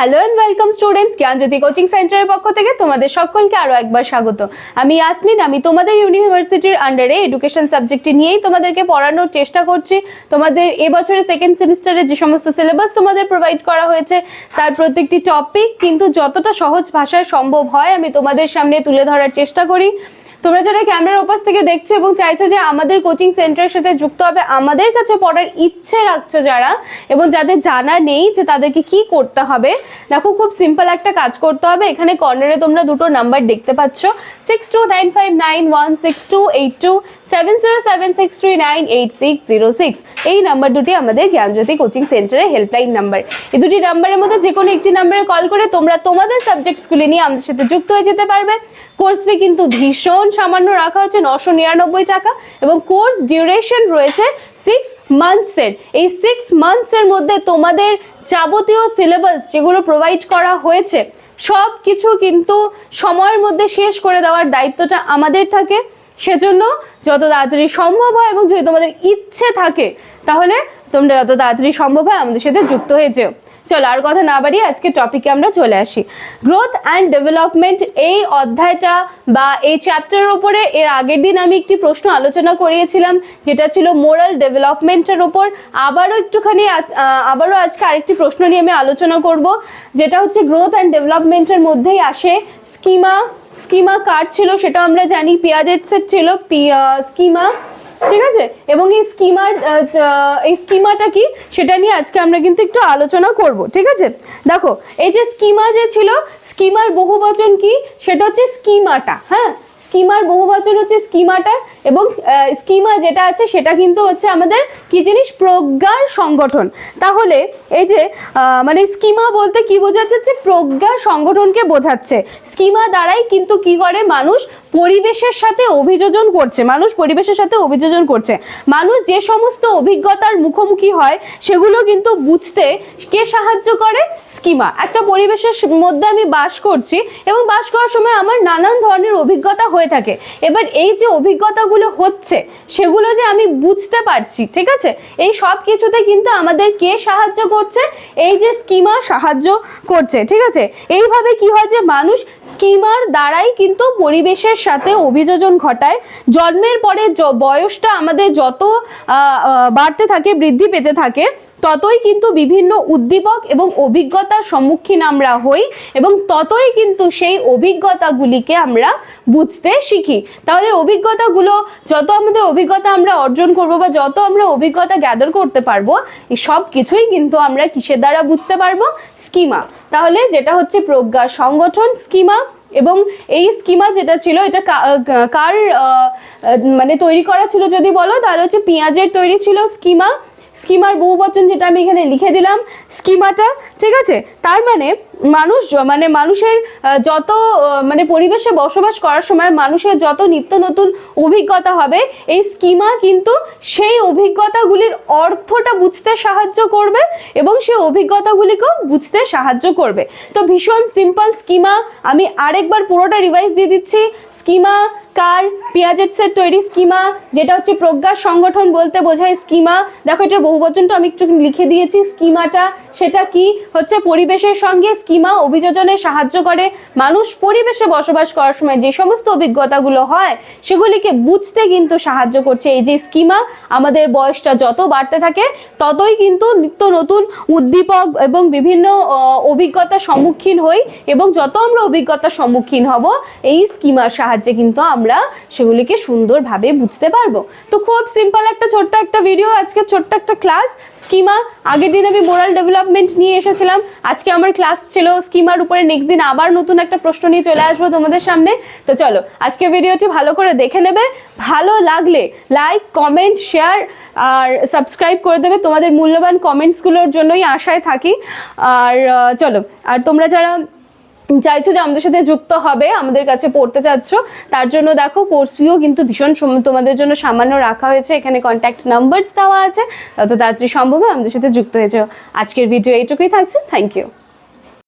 Hello and welcome students Gyanjyoti coaching সেন্টারের পক্ষ থেকে তোমাদের সকলকে আরও একবার স্বাগত। আমি ইয়াসমিন আমি তোমাদের ইউনিভার্সিটির আন্ডারে এডুকেশন সাবজেক্টটি নিয়েই তোমাদেরকে পড়ানোর চেষ্টা করছি। তোমাদের এবছরের সেকেন্ড সেমিস্টারে যে সমস্ত সিলেবাস তোমাদের প্রোভাইড করা হয়েছে, তার প্রত্যেকটি টপিক কিন্তু যতটা সহজ ভাষায় সম্ভব হয় আমি তোমাদের সামনে তুলে ধরার চেষ্টা করি। তোমরা যারা ক্যামেরার ওপাশ থেকে দেখছ এবং চাইছো যে আমাদের কোচিং সেন্টারের সাথে যুক্ত হবে, আমাদের কাছে পড়ার ইচ্ছে রাখছো যারা এবং যাদের জানা নেই যে তাদেরকে কি করতে হবে, দেখো খুব সিম্পল একটা কাজ করতে হবে। এখানে কর্নারে তোমরা দুটো নাম্বার দেখতে পাচ্ছ six two nine five nine one six two eight two seven zero seven six three nine eight six zero six এই নাম্বার দুটি আমাদের জ্ঞানজ্যোতি কোচিং সেন্টারের হেল্পলাইন নাম্বার এই দুটি নাম্বারের মধ্যে যে কোনো একটি নাম্বারে কল করে তোমরা তোমাদের সাবজেক্টসগুলি নিয়ে আমাদের সাথে যুক্ত হয়ে যেতে পারবে। কোর্স ফি কিন্তু ভীষণ সামান্য রাখা হচ্ছে নশো নিরানব্বই টাকা এবং কোর্স ডিউরেশন রয়েছে সিক্স মান্থসের এই সিক্স মান্থসের মধ্যে তোমাদের যাবতীয় সিলেবাস যেগুলো প্রোভাইড করা হয়েছে, সব কিছু কিন্তু সময়ের মধ্যে শেষ করে দেওয়ার দায়িত্বটা আমাদের থাকে। সেজন্য যত তাড়াতাড়ি সম্ভব হয় এবং যদি তোমাদের ইচ্ছে থাকে, তাহলে তোমরা যত তাড়াতাড়ি সম্ভব হয় আমাদের সাথে যুক্ত হয়ে যেও। চলো আর কথা না বাড়িয়ে আজকে টপিকে আমরা চলে আসি। গ্রোথ অ্যান্ড ডেভেলপমেন্ট এই অধ্যায়টা বা এই চ্যাপ্টারের উপরে এর আগের দিন আমি একটি প্রশ্ন আলোচনা করিয়েছিলাম, যেটা ছিল মোরাল ডেভেলপমেন্টের ওপর আবারও একটুখানি আবারও আজকে আরেকটি প্রশ্ন নিয়ে আমি আলোচনা করব, যেটা হচ্ছে গ্রোথ অ্যান্ড ডেভেলপমেন্টের মধ্যেই আসে স্কিমা স্কিমা কার্ড ছিল সেটা আমরা জানি পিয়াজেট সেট ছিল স্কিমা, ঠিক আছে? এবং এই স্কিমার এই স্কিমাটা কি? সেটা নিয়ে আজকে আমরা কিন্তু একটু আলোচনা করব, ঠিক আছে? দেখো, এই যে স্কিমা যে ছিল, স্কিমার বহুবচন কি? সেটা হচ্ছে স্কিমাটা হ্যাঁ? স্কিমার বহুবচন হচ্ছে স্কিমাটা এবং স্কিমা যেটা আছে সেটা কিন্তু হচ্ছে আমাদের কি জিনিস? প্রজ্ঞার সংগঠন। তাহলে এই যে মানে স্কিমা বলতে কি বোঝাচ্ছে হচ্ছে প্রজ্ঞার সংগঠনকে বোঝাচ্ছে। স্কিমা দ্বারাই কিন্তু কি করে? মানুষ পরিবেশের সাথে অভিযোজন করছে। মানুষ পরিবেশের সাথে অভিযোজন করছে। মানুষ যে সমস্ত অভিজ্ঞতার মুখোমুখি হয়, সেগুলো কিন্তু বুঝতে কে সাহায্য করে? স্কিমা। একটা পরিবেশের মধ্যে আমি বাস করছি এবং বাস করার সময় আমার নানান ধরনের অভিজ্ঞতা হয়ে থাকে। এবার এই যে অভিজ্ঞতাগুলো হচ্ছে, সেগুলো যে আমি বুঝতে পারছি, ঠিক আছে? এই সব কিছুতে কিন্তু আমাদের কে সাহায্য করছে? এই যে স্কিমা সাহায্য করছে, ঠিক আছে? এইভাবে কি হয় যে মানুষ স্কিমার দ্বারাই কিন্তু পরিবেশের সাথে অভিযোজন ঘটায়। জন্মের পরে বয়সটা আমাদের যত বাড়তে থাকে, বৃদ্ধি পেতে থাকে ততই কিন্তু বিভিন্ন উদ্দীপক এবং অভিজ্ঞতার সম্মুখীন আমরা হই এবং ততই কিন্তু সেই অভিজ্ঞতাগুলিকে আমরা বুঝতে শিখি। তাহলে অভিজ্ঞতাগুলো, যত আমাদের অভিজ্ঞতা আমরা অর্জন করব বা যত আমরা অভিজ্ঞতা গ্যাদার করতে পারব সব কিছুই কিন্তু আমরা কিসের দ্বারা বুঝতে পারব? স্কিমা। তাহলে যেটা হচ্ছে প্রজ্ঞা সংগঠন স্কিমা এবং এই স্কিমা যেটা ছিল, এটা কার মানে তৈরি করা ছিল যদি বলো, তাহলে হচ্ছে পেঁয়াজের তৈরি ছিল স্কিমা। স্কিমার বহুবচন যেটা আমি এখানে লিখে দিলাম স্কিমাটা ঠিক আছে? তার মানে মানুষ মানে মানুষের যত মানে পরিবেশে বসবাস করার সময় মানুষের যত নিত্য নতুন অভিজ্ঞতা হবে, এই স্কিমা কিন্তু সেই অভিজ্ঞতাগুলির অর্থটা বুঝতে সাহায্য করবে এবং সেই অভিজ্ঞতাগুলিকেও বুঝতে সাহায্য করবে। তো ভীষণ সিম্পল স্কিমা আমি আরেকবার পুরোটা রিভাইজ দিয়ে দিচ্ছি। স্কিমা কার পিয়াজেটসের তৈরি স্কিমা যেটা হচ্ছে প্রজ্ঞা সংগঠন বলতে বোঝায় স্কিমা দেখো এটার বহুবচনটা আমি একটু লিখে দিয়েছি। স্কিমাটা সেটা কি? হচ্ছে পরিবেশের সঙ্গে স্কিমা অভিযোজনে সাহায্য করে। মানুষ পরিবেশে বসবাস করার সময় যে সমস্ত অভিজ্ঞতাগুলো হয়, সেগুলিকে বুঝতে কিন্তু সাহায্য করছে। এই যে স্কিমা, আমাদের বয়সটা যত বাড়তে থাকে, ততই কিন্তু নিত্য নতুন উদ্দীপক এবং বিভিন্ন অভিজ্ঞতার সম্মুখীন হই এবং যত আমরা অভিজ্ঞতার সম্মুখীন হব, এই স্কিমার সাহায্যে কিন্তু আমরা সেগুলিকে সুন্দরভাবে বুঝতে পারব। তো খুব সিম্পল একটা ছোট্ট একটা ভিডিও আজকে ছোট্ট একটা ক্লাস স্কিমা, আগের দিন আমি মোরাল ডেভেলপমেন্ট নিয়ে এসেছিলাম আজকে আমার ক্লাস ছিল স্কিমার উপরে নেক্সট দিন আবার নতুন একটা প্রশ্ন নিয়ে চলে আসব তোমাদের সামনে। তো চলো আজকে ভিডিওটি ভালো করে দেখে নেবে। ভালো লাগলে লাইক কমেন্ট শেয়ার আর সাবস্ক্রাইব করে দেবে। তোমাদের মূল্যবান কমেন্টসগুলোর জন্যই আশায় থাকি। আর চলো, আর তোমরা যারা চাইছো যে আমাদের সাথে যুক্ত হবে, আমাদের কাছে পড়তে চাচ্ছ, তার জন্য দেখো কোর্স ফিও কিন্তু ভীষণ তোমাদের জন্য সামান্য রাখা হয়েছে, এখানে কন্ট্যাক্ট নাম্বারস দেওয়া আছে, তত তাড়াতাড়ি সম্ভব আমাদের সাথে যুক্ত হয়েছে আজকের ভিডিও এইটুকুই থাকছে থ্যাংক ইউ